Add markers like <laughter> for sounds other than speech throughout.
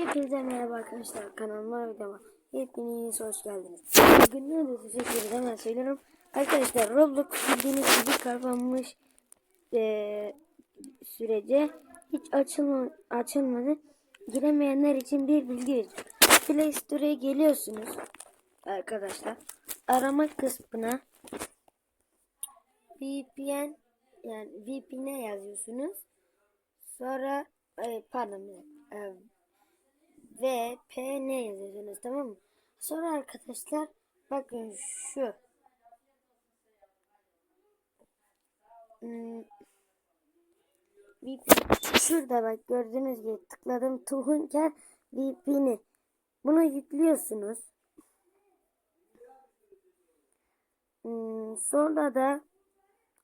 Hepinize merhaba arkadaşlar kanalıma videoma hepiniz hoş geldiniz. Bugün ne de teşekkür hemen söylüyorum. Arkadaşlar Roblox bildiğiniz gibi kapanmış eee, sürece hiç açılma, açılmadı. Giremeyenler için bir bilgi vereceğim. Play Store'a geliyorsunuz arkadaşlar. Arama kısmına VPN yani VPN'e yazıyorsunuz. Sonra e, pardon bir dakika. E, VPN yazıyorsunuz tamam mı? Sonra arkadaşlar bakın şu hmm, şurada bak gördüğünüz gibi tıkladım Tuhunker VPN'i bunu yüklüyorsunuz. Hmm, sonra da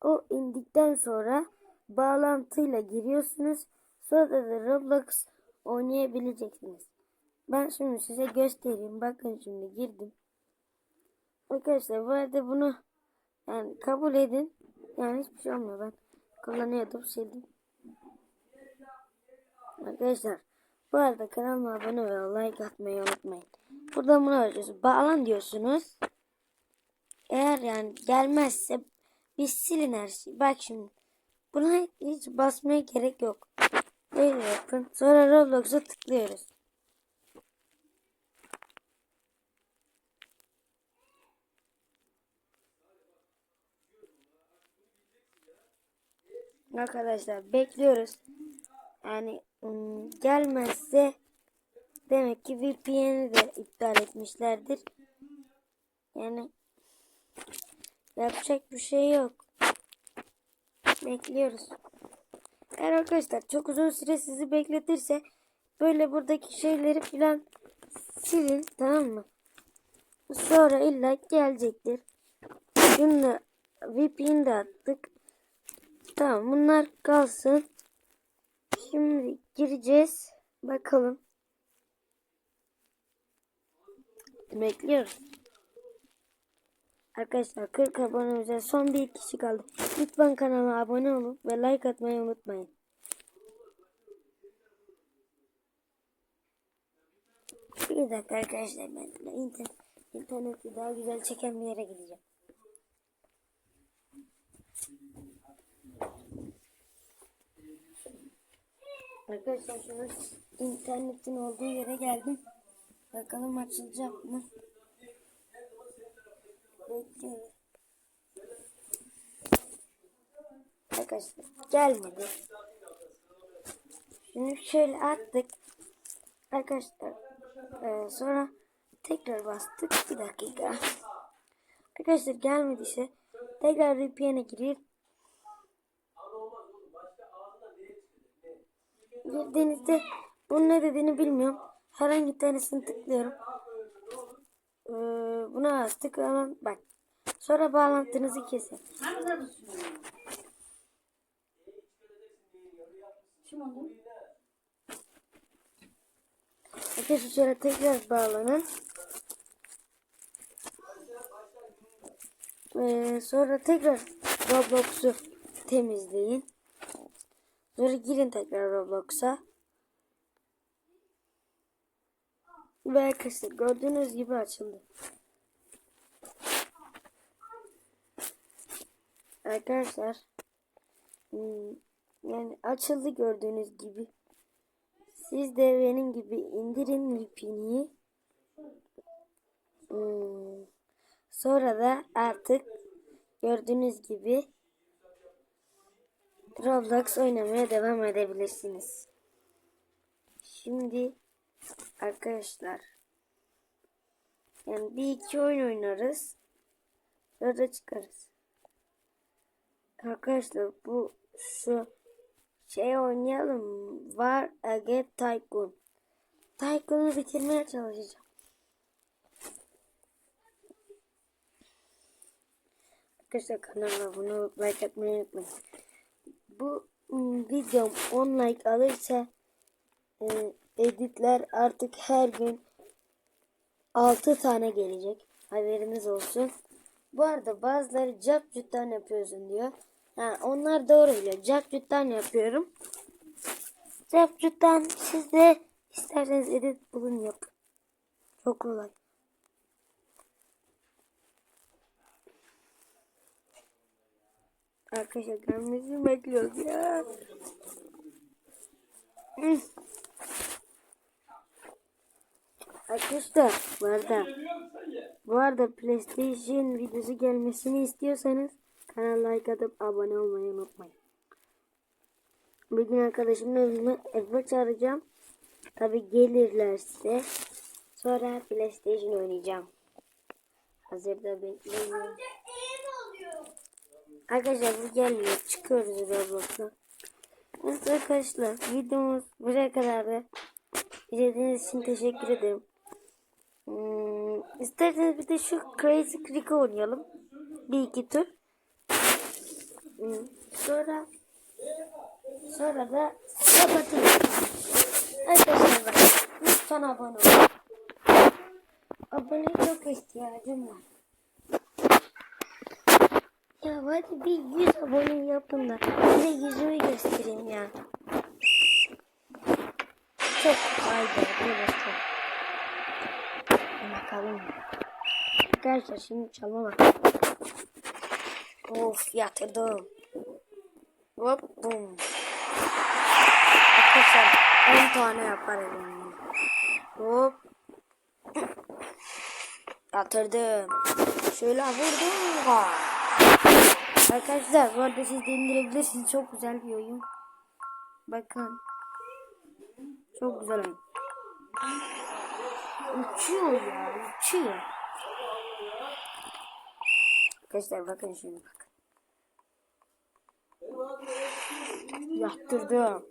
o indikten sonra bağlantıyla giriyorsunuz. Sonra da Roblox oynayabileceksiniz. Ben şimdi size göstereyim. Bakın şimdi girdim. Arkadaşlar bu arada bunu yani kabul edin. Yani hiçbir şey olmuyor. Ben kullanıyordum sildim. Arkadaşlar bu arada kanalıma abone ve like atmayı unutmayın. Buradan bunu açıyorsunuz. Bağlan diyorsunuz. Eğer yani gelmezse biz silin her şeyi. Bak şimdi. Buna hiç basmaya gerek yok. Böyle yapın. Sonra Roblox'a tıklıyoruz. Arkadaşlar bekliyoruz. Yani gelmezse demek ki VPN'i de iptal etmişlerdir. Yani yapacak bir şey yok. Bekliyoruz. Eğer arkadaşlar çok uzun süre sizi bekletirse böyle buradaki şeyleri filan silin tamam mı? Sonra illa gelecektir. Şimdi VPN de attık. Tamam bunlar kalsın. Şimdi gireceğiz. Bakalım. Bekliyoruz. Arkadaşlar 40 abonemize son bir kişi kaldı. Lütfen kanala abone olun ve like atmayı unutmayın. Bir dakika arkadaşlar ben internet, interneti daha güzel çeken bir yere gideceğim. Arkadaşlar şu an internetin olduğu yere geldim. Bakalım açılacak mı? Bekliyorum. Arkadaşlar gelmedi. Şimdi şöyle attık. Arkadaşlar e, sonra tekrar bastık. Bir dakika. Arkadaşlar gelmediyse tekrar VPN'e girip girdiğinizde bunun ne dediğini bilmiyorum. Herhangi bir tanesini tıklıyorum. Ee, buna tıklanan bak. Sonra bağlantınızı kesin. Arkadaşlar şöyle tekrar bağlanın. Ee, sonra tekrar Roblox'u temizleyin. Sonra girin tekrar Roblox'a. Ve arkadaşlar gördüğünüz gibi açıldı. Arkadaşlar hmm, yani açıldı gördüğünüz gibi. Siz de benim gibi indirin VPN'i. Hmm, sonra da artık gördüğünüz gibi Roblox oynamaya devam edebilirsiniz. Şimdi arkadaşlar yani bir iki oyun oynarız. Sonra çıkarız. Arkadaşlar bu şu şey oynayalım. Var Aget Tycoon. Tycoon'u bitirmeye çalışacağım. Arkadaşlar kanalıma bunu like atmayı unutmayın. Bu ım, videom 10 like alırsa e, editler artık her gün 6 tane gelecek. Haberiniz olsun. Bu arada bazıları cap cüttan yapıyorsun diyor. Ha, onlar doğru biliyor. Cap cüttan yapıyorum. Cap cüttan siz de İsterseniz edit bulun yapın. Çok kolay. Arkadaşlar gelmesini bekliyoruz ya. <clears throat> Arkadaşlar bu arada bu arada PlayStation videosu gelmesini istiyorsanız kanala like atıp abone olmayı unutmayın. Bugün arkadaşımla evime eve çağıracağım. Tabi gelirlerse sonra PlayStation oynayacağım. Hazırda bekliyorum. Arkadaşlar bu gelmiyor. Çıkıyoruz Roblox'a. Evet arkadaşlar videomuz buraya kadardı. İzlediğiniz için teşekkür ederim. Hmm, isterseniz bir de şu Crazy Creek oynayalım. Bir iki tur. Hmm, sonra sonra da kapatayım. Arkadaşlar bak lütfen abone olun. Abone çok ihtiyacım var. Ya hadi bir 100 abone yapın da size yüzümü göstereyim ya. Çok haydi böyle çok. Bakalım. Arkadaşlar şimdi çalma. Of yatırdım. Hop bum. Arkadaşlar 10 tane yapar elimden. Hop. Yatırdım. Şöyle vurdum. Vay. Arkadaşlar bu arada siz indirebilirsiniz. Çok güzel bir oyun. Bakın. Çok güzel oyun. Uçuyor ya. Uçuyor. Arkadaşlar bakın şimdi bakın. Yattırdım.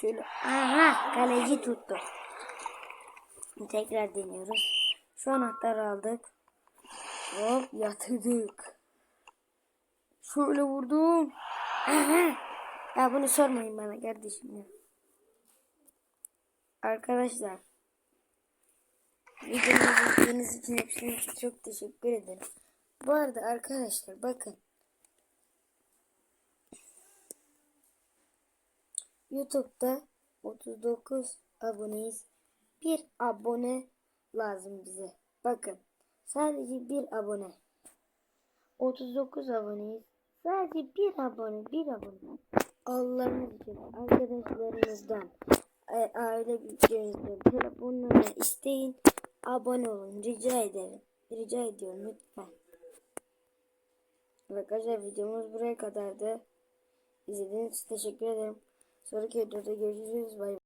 Şöyle. Aha kaleci tuttu. Tekrar deniyoruz. Şu anahtarı aldık. Hop yatırdık. Şöyle vurdum. Aha. Ya bunu sormayın bana kardeşim ya. Arkadaşlar. Videomu izlediğiniz için hepsine çok teşekkür ederim. Bu arada arkadaşlar bakın. YouTube'da 39 aboneyiz. Bir abone lazım bize. Bakın. Sadece bir abone. 39 aboneyiz. Sadece bir abone, bir abone. Allah'ınız için arkadaşlarınızdan, a- aile büyüklerinizden telefonlarına isteyin. Abone olun. Rica ederim. Rica ediyorum lütfen. Arkadaşlar videomuz buraya kadardı. İzlediğiniz için teşekkür ederim. Sonraki videoda görüşürüz. Bay bay.